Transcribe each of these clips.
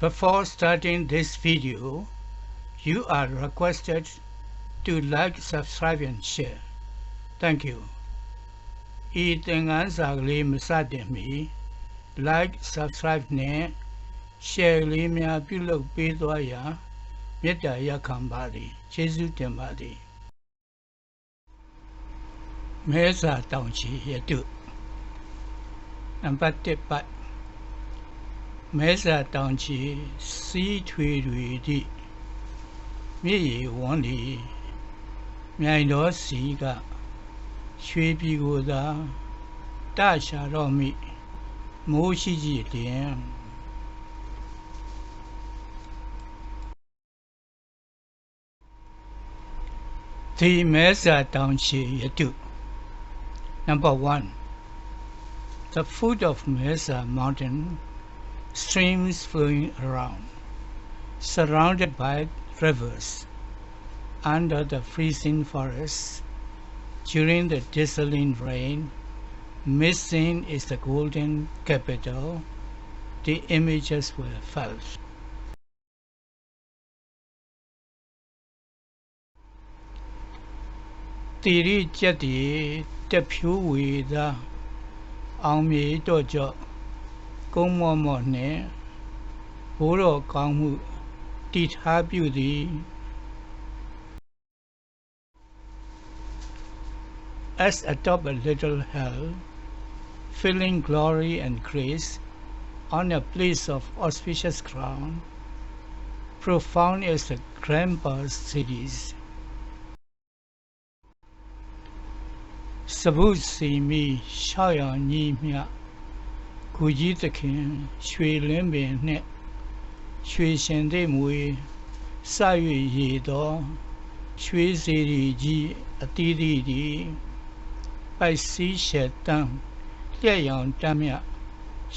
Before starting this video, you are requested to like, subscribe and share. Thank you. ဤသင်ခန်းစာကလေးမစတင်မီ like, subscribe နဲ့ share လေးများပြုလုပ်ပေးသွားရန်မေတ္တာရပ်ခံပါသည်ကျေးဇူးတင်ပါသည်မဲစာတောင်ချီရတုနံပါတ်1ပတ် မဲစာတောင်ချီစီးထွေတွေသည့်မြေရီဝန်းလီမြိုင်တော်စီကရွှေပြည်ကိုသာတရှာတော့မိမိုးရှိကြည်လျင် The Mesa Township Yatu. Number one, the foot of Mesa Mountain, Streams flowing around, surrounded by rivers, under the freezing forests, during the drizzling rain, missing is the golden capital, the images were felt. Tiri Jati Tepu Vida Ang Mi Dojo. ကြော့ကုန်းမော့မော့နှင့်ဘိုးတော်ကောင်းမှုတည်ထားပြုသည် as atop a little hill filling glory and grace on a place of auspicious ground profound as the grandpa's cities စပုစီမီရှောက်ရောင်ကြီးမြ ကုကြီးသခင်ရွှေလင်းပင်နှင့်ရွှေရှင်သိမွေစ၍ရည်သောရွှေစီရီကြီးအတီးတီးဒီပိုက်စီးရှက်တန်းလျက်ရောင်တမ်းမြ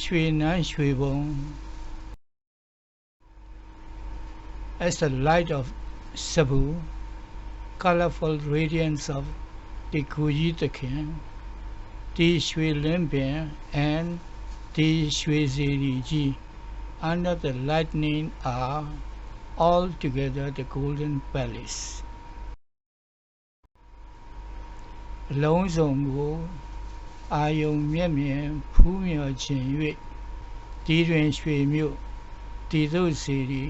ရွှေနန်းရွှေဘုံ as the light of Cebu colorful radiance of the Kuji Takin, the Shui Limbin, and the Shui Ziriji under the lightning are all together the Golden Palace. လုံးစုံကိုအာယုံမျက်မြင်ဖူးမြော်ခြင်း၍ဒီတွင်ရွှေမြို့ဒီသို့စီရီ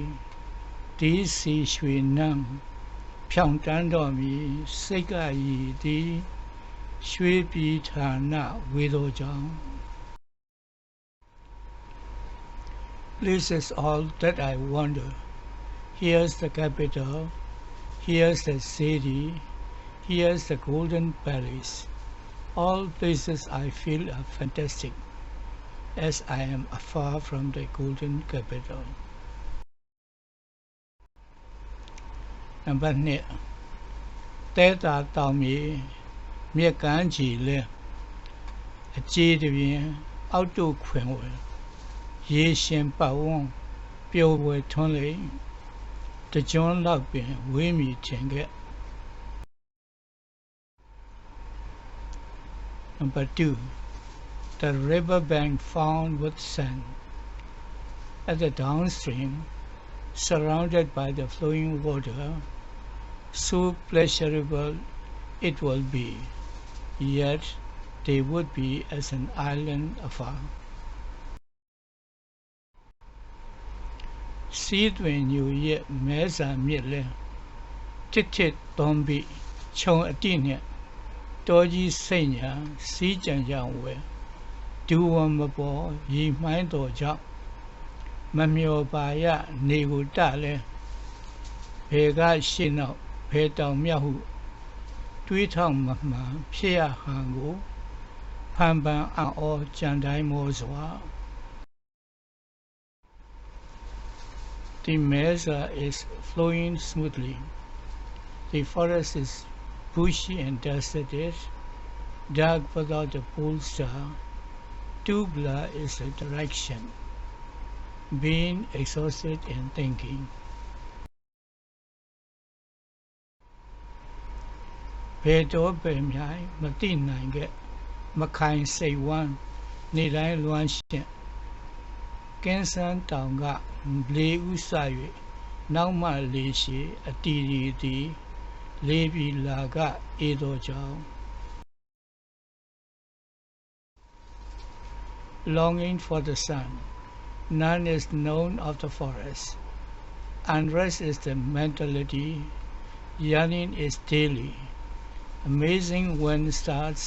ဒီစီရွှေနံဖြောင်တန်းတော်မူစိတ်ကရည်သည်ရွှေပြည်ဌာနဝေသောကြောင့် This is all that I wonder. Here's the capital, here's the city, here's the golden palace. All places I feel are fantastic, as I am afar from the golden capital. နံပါတ်2တဲတာတောင်မြေမြက်ကန်းကြည်လဲအကြေးတပြင်းအောက်တုခွင်ဝဲ ရေရှင်ပတ်ဝန်းပျော်ပွဲထွန်းလေတကြွန်းလောက်ပင်ဝေးမိခြင်းကဲ့ Number 2 The riverbank found with sand at the downstream surrounded by the flowing water so pleasurable it will be, yet they would be as an island afar. စီးတွင်ညူရဲ့မဲဆာမြစ်လဲတစ်တစ်သွန်ပြီးခြုံအတိနဲ့တောကြီးစိတ်ညာစီးကြံကြဝဲဒူဝံမပေါ်ရီမှိုင်းတော်ကြောင့်မမျောပါရနေကိုတလဲဘေကရှင်းတော့ဘယ်တောင်မြောက်ဟုတွေးထောင်မှမှဖြစ်ရဟန်ကိုဖန်ပန်အောကြံတိုင်းမောစွာ The mesa is flowing smoothly. The forest is bushy and deserted, dark without a pole star. Tubla is the direction. Being exhausted and thinking. Pedro Bemyai Matin Nange Makain Say One Nilai Luan Shin Kinsan Tonga ခိုင်စိတ်ဝမ်းနေတိုင်းလွမ်းရှင်ကင်းစန်းတောင်က လေးဥစ၍နောက်မှလေးရှိအတီရီသည်လေးပြီးလာကအေသောကြောင့် longing for the sun none is known of the forest unrest is the mentality yearning is daily amazing wind starts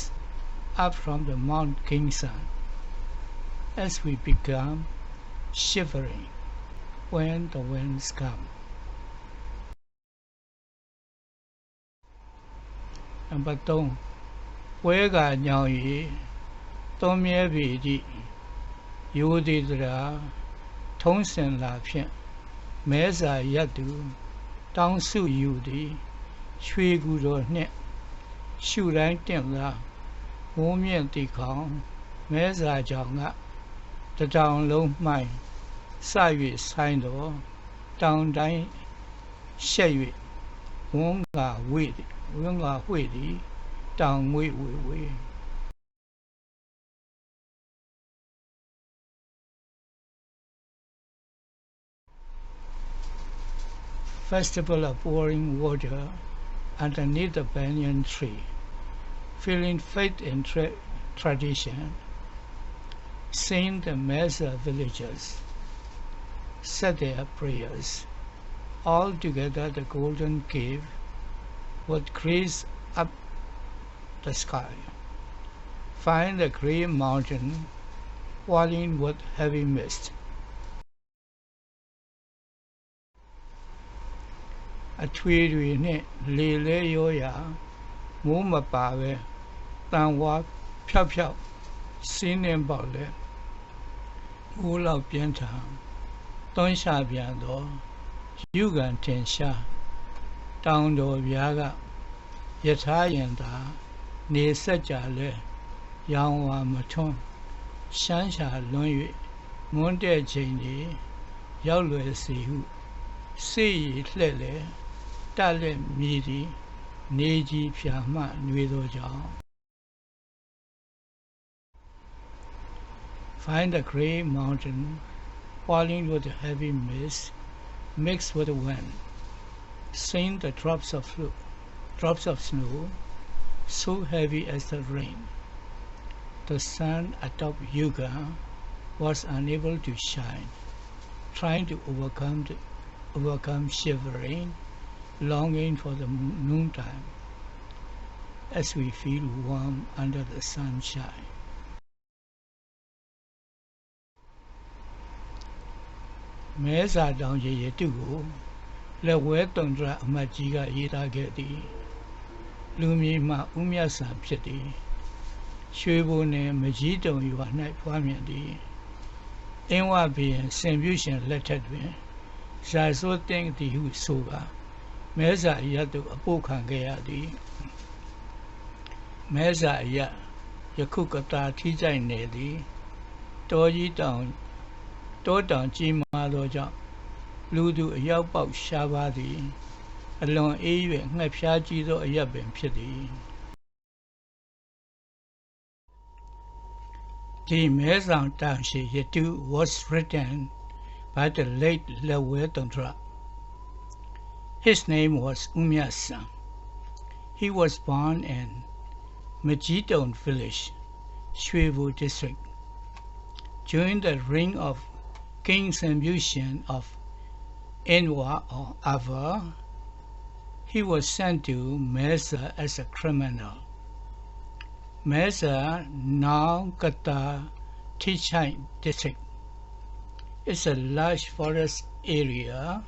up from the mount kingsan as we become shivering When the winds come. Number 3 ပွဲကညောင်ရီသုံးမြဲပြီတိယောတိတရာထုံးစင်လာဖြင့်မဲစာရက်သူတောင်းစုယူသည်ရွှေကူတော်နှင့်ရှုတိုင်းတင့်လာဝုံးမြင့်တီခေါင်မဲစာကြောင့်ကတတောင်လုံးမှိုင်း Festival of pouring water underneath the banyan tree, feeling faith and tra tradition, seeing the mass of villagers said their prayers. All together the golden cave would crease up the sky. Find the grey mountain falling with heavy mist. အထွေတွေနဲ့လေလဲရောရာမိုးမပါပဲတန်ဝါဖြောက်ဖြောက်စင်းနေပေါက်လဲမိုးလောက်ပြင်းထန် တွန်းရှာပြန်တော့ယူကန်ထင်ရှားတောင်တော်ဗျာကယထာရင်သာနေဆက်ကြလဲရောင်ဝါမထွန်းရှမ်းရှာလွန်း၍မွန်းတဲ့ချိန်ကြီးရောက်လွယ်စီဟုစိတ်ရလှဲ့လေတက်လက်မြည်သည်နေကြီးဖြာမှနှွေသောကြောင့် Find the grey mountain falling with heavy mist mixed with the wind. Sing the drops of drops of snow so heavy as the rain. The sun atop Yuga was unable to shine, trying to overcome the, overcome shivering longing for the noontime as we feel warm under the sunshine. မဲစာတောင်ကြီးရတုကိုလက်ဝဲတုံတရအမတ်ကြီးကရေးသားခဲ့သည် လူမျိုးမှဥမြတ်ဆံဖြစ်သည်ရွှေဘုံနယ်မကြီးတုံရွာ၌ဖွားမြင်သည်အင်းဝဘီရင်စင်ပြုရှင်လက်ထက်တွင်ဇာစိုးတင်းသည်ဟုဆိုပါမဲစာအရတုအပုတ်ခံခဲ့ရသည်မဲစာအရယခုကတာထိကြိုက်နေသည်တောကြီးတောင် တောတောင်ကြီးမားသောကြောင့်လူသူအရောက်ပေါက်ရှားပါသည် အလွန်အေး၍ငှက်ဖျားကြီးသောအရက်ပင်ဖြစ်သည်ဒီမဲဆောင်တောင်ရှိယတု was written by the late Lewe Tantra His name was Umyasan. He was born in Majidon village, Shwebu district. During the reign of Sambushan of Enwa or Ava, he was sent to Mesa as a criminal. Mesa, now Kata Tichai district, is a large forest area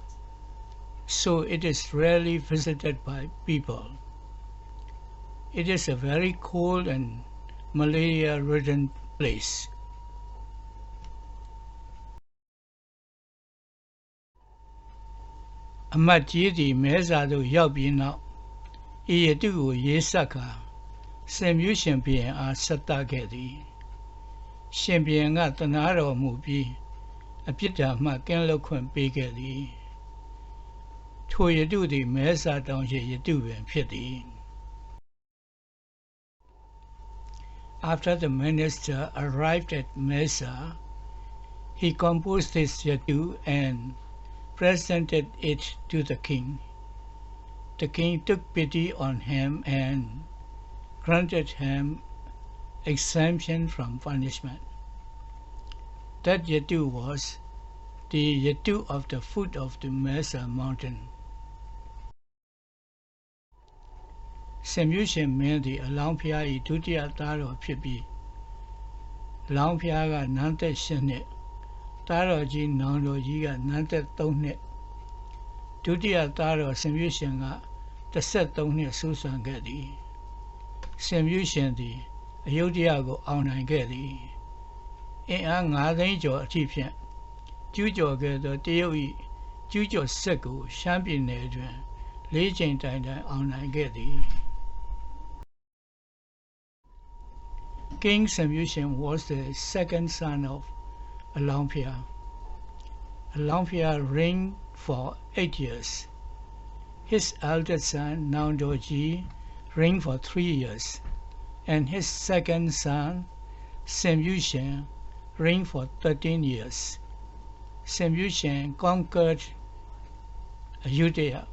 so it is rarely visited by people. It is a very cold and malaria ridden place. ။ အမတ်ကြီးသည်မဲစာသို့ရောက်ပြီးနောက်ဤရတုကိုရေးဆက်ကာစင်မြူးရှင်ဘုရင်အားဆက်တခဲ့သည်။ရှင်ဘုရင်ကတနာတော်မူပြီးအပြစ်ဒဏ်မှကင်းလွတ်ခွင့်ပေးခဲ့သည်။ထိုယတုသည်မဲစာတောင်ရှိယတုပင်ဖြစ်သည် After the minister arrived at Mesa, he composed his Yatu and presented it to the king. The king took pity on him and granted him exemption from punishment. That Yatu was the Yatu of the foot of the Mesa mountain. ဆင်မြူးရှင်မင်းသည်အလောင်းဖျား၏ဒုတိယသားတော်ဖြစ်ပြီးလောင်းဖျားကနန်းသက်၈နှစ် သားတော်ကြီးနောင်တော်ကြီးကနန်းသက်၃နှစ်ဒုတိယသားတော်ဆင်မြူးရှင်က13နှစ်ဆူဆွမ်းခဲ့သည်ဆင်မြူးရှင်သည်အယုဒ္ဓယကိုအောင်နိုင်ခဲ့သည်အင်အား9သိန်းကျော်အထိဖြင့်ကျူးကျော်ခဲ့သောတရုတ်၏ကျူးကျော်ဆက်ကိုရှမ်းပြည်နယ်တွင်လေးချိန်တိုင်တိုင်အောင်နိုင်ခဲ့သည် King Samyushin was the second son of Alampia. Alampia reigned for eight years. His eldest son, Naundoji, reigned for three years, and his second son, Samyushin, reigned for 13 years. Samyushin conquered Ayutthaya.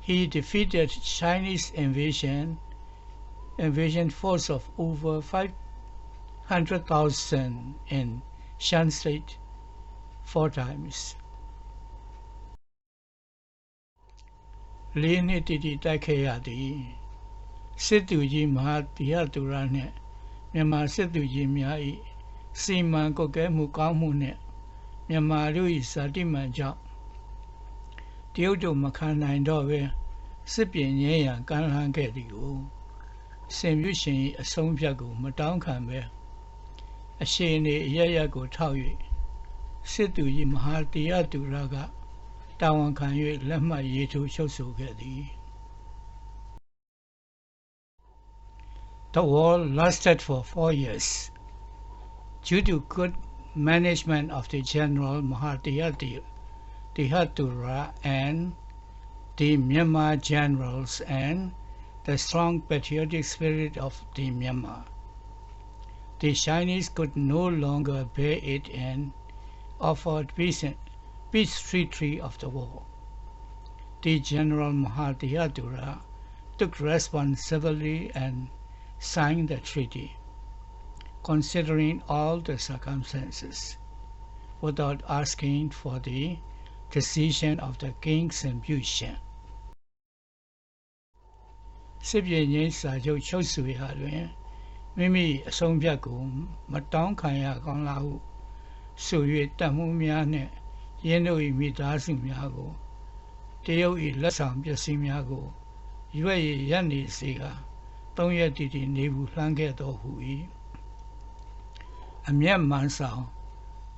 He defeated Chinese invasion invasion force of over 500,000 in Shan State four times. လေးနှစ်တည်တည်တိုက်ခဲ့ရသည်စစ်သူကြီးမဟာတိယသူရနှင့်မြန်မာစစ်သူကြီးများ၏စီမံကွက်ကဲမှုကောင်းမှုနှင့်မြန်မာတို့၏ဇာတိမှန်ကြောင့်တရုတ်တို့မခံနိုင်တော့ဘဲစစ်ပြင်ငြိမ်းရန်ကမ်းလှမ်းခဲ့သည်ကိုစင်ပြုရှင်၏အဆုံးဖြတ်ကို မတောင်းခံပဲ အရှိန်နေအရရက်ကိုထောက်၍စစ်သူကြီးမဟာတရားသူရကတာဝန်ခံ၍လက်မှတ်ရေးထိုးချုပ်ဆိုခဲ့သည် The war lasted for four years. Due to good management of the General Mahathir Tihatura and the Myanmar generals and the strong patriotic spirit of the Myanmar. The Chinese could no longer bear it and offered peace, peace treaty of the war. The General Mahathir took responsibility and signed the treaty, considering all the circumstances, without asking for the decision of the King's imputation. စစ်ပြေငင်းစာချုပ်ချုပ်ဆိုရာတွင် မိမိအဆုံးဖြတ်ကိုမတောင်းခံရကောင်းလားဟုဆို၍တတ်မှုများနှင့်ရင်းတို့၏မိသားစုများကိုတရုတ်၏လက်ဆောင်ပစ္စည်းများကိုရွက်ရည်ရက်နေစေကသုံးရက်တည်တည်နေဘူးလှမ်းခဲ့တော်ဟူ၏အမျက်မှန်ဆောင်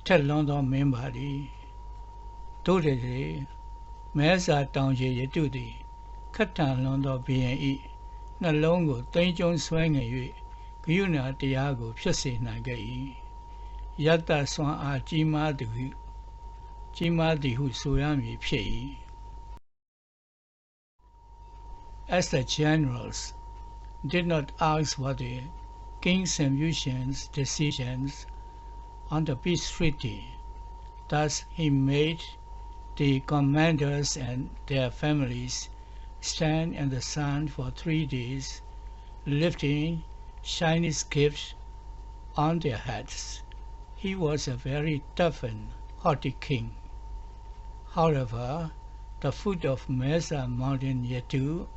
ထက်လွန်သောမင်းပါသည်တို့တည်းမဲစာတောင်ကြီးရတုသည်ခတ်တန်လွန်သောဘုရင်၏နှလုံးကိုတိမ်ကျုံဆွဲငင်၍ ဂယုဏတရားကိုဖြစ်စေနိုင်ခဲ့၏ယတ္တဆွမ်းအားကြီးမားသည်ဟုကြီးမားသည်ဟုဆိုရမည်ဖြစ်၏ As the generals did not ask for the King's Samyushin's decisions on the peace treaty, thus he made the commanders and their families stand in the sun for three days, lifting Chinese gifts on their heads. He was a very tough and haughty king. However, the foot of Mesa Mountain Yetu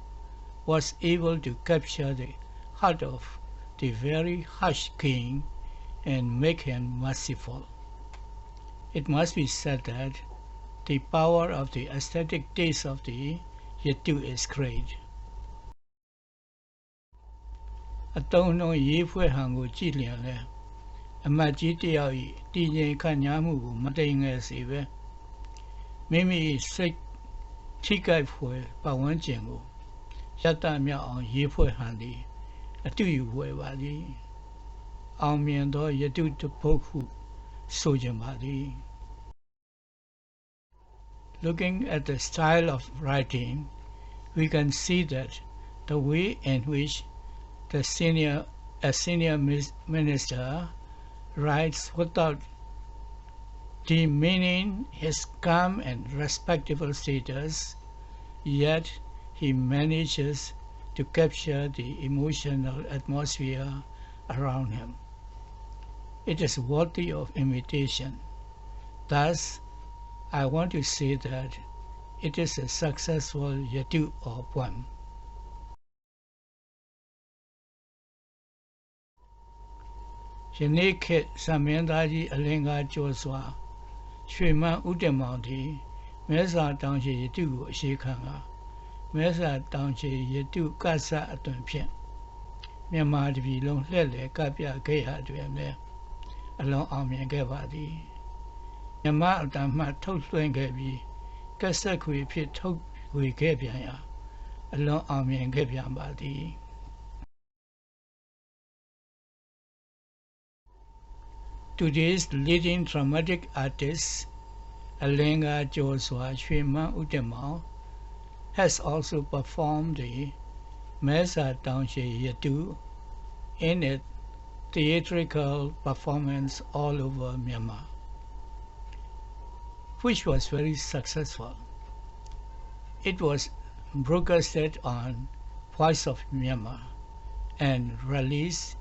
was able to capture the heart of the very harsh king and make him merciful. It must be said that the power of the aesthetic taste of the Yatu is great အတုံးလုံးရေးဖွဲ့ဟန်ကိုကြည့်လျင်လဲအမတ်ကြီးတယောက်ဤတည်ငြိမ်ခန့်ညားမှုကိုမတိမ်ငယ်စေပဲမိမိစိတ်ထိကြိုက်ဖွယ်ပတ်ဝန်းကျင်ကိုရတ္တမြောက်အောင်ရေးဖွဲ့ဟန်သည်အတူယူဖွယ်ပါသည်အောင်မြင်သောယတုတပုတ်ဟုဆိုကြပါသည် looking at the style of writing, we can see that the way in which the senior, a senior minister writes without demeaning his calm and respectable status, yet he manages to capture the emotional atmosphere around him. It is worthy of imitation. Thus, I want to say that it is a successful yatu or poem. ယနေ့ခေတ်သမင်းသားကြီးအလင်္ကာကျော်စွာရွှေမန်းဥတ္တမောင်သည်မဲစာတောင်ရှိယတုကိုအရှိခံကမဲစာတောင်ရှိယတုကဆအသွင်ဖြင့်မြန်မာတပြည်လုံးလှည့်လည်ကပြခဲ့ရတွင်လည်းအလုံးအောင်မြင်ခဲ့ပါသည်မြမအတမှထုတ်လွှင့်ခဲ့ပြီးကဆက်ခွေဖြစ်ထုတ်ဝေခဲ့ပြန်ရာအလုံးအောင်မြင်ခဲ့ပြန်ပါသည် Today's leading dramatic artist, Alenga Josua Shweman Utemao, has also performed the Mesa Township Yatu in a theatrical performance all over Myanmar, which was very successful. It was broadcasted on Voice of Myanmar and released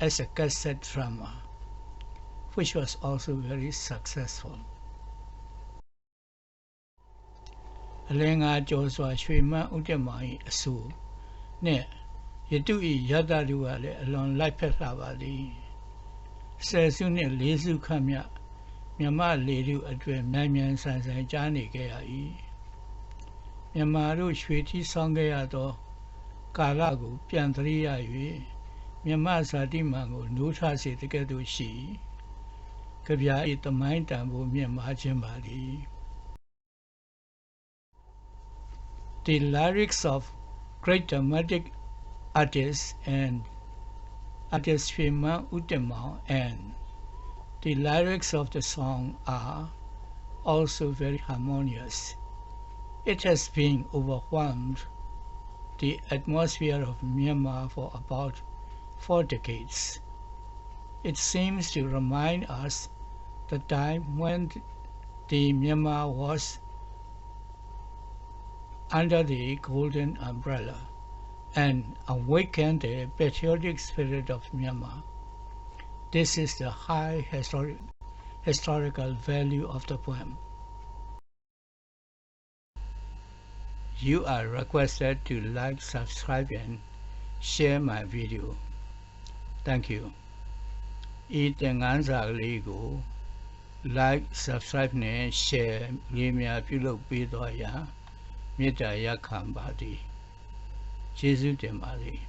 as a cassette drama which was also very successful. အလင်းငါကျော်စွာရွှေမန်းဥဒ္ဓမာ၏အဆူနှင့်ယတု၏ယတတုကလည်းအလွန်လိုက်ဖက်လာပါသည်ဆယ်စုနှင့်လေးစုခန့်မြမြမလေတုအတွင်မြန်မြန်ဆန်ဆန်ကြားနေခဲ့ရ၏မြမတို့ရွှေတီးဆောင်ခဲ့ရသော ကာလကို ပြန်သတိရ၍မြမဇာတိမန်ကိုနိုးထစေတကဲ့သို့ရှိ၏ The lyrics of great dramatic artists and artist Shima Utemao and the lyrics of the song are also very harmonious. It has been overwhelmed the atmosphere of Myanmar for about four decades. It seems to remind us the time when the Myanmar was under the golden umbrella and awakened the patriotic spirit of Myanmar. This is the high historic, historical value of the poem. You are requested to like, subscribe and share my video. Thank you. ဤသင်ခန်းစာလေးကို Like subscribe နဲ့ share လေးများပြုလုပ်ပေးသွားရန်မေတ္တာရက်ခံပါသည်ကျေးဇူးတင်ပါသည်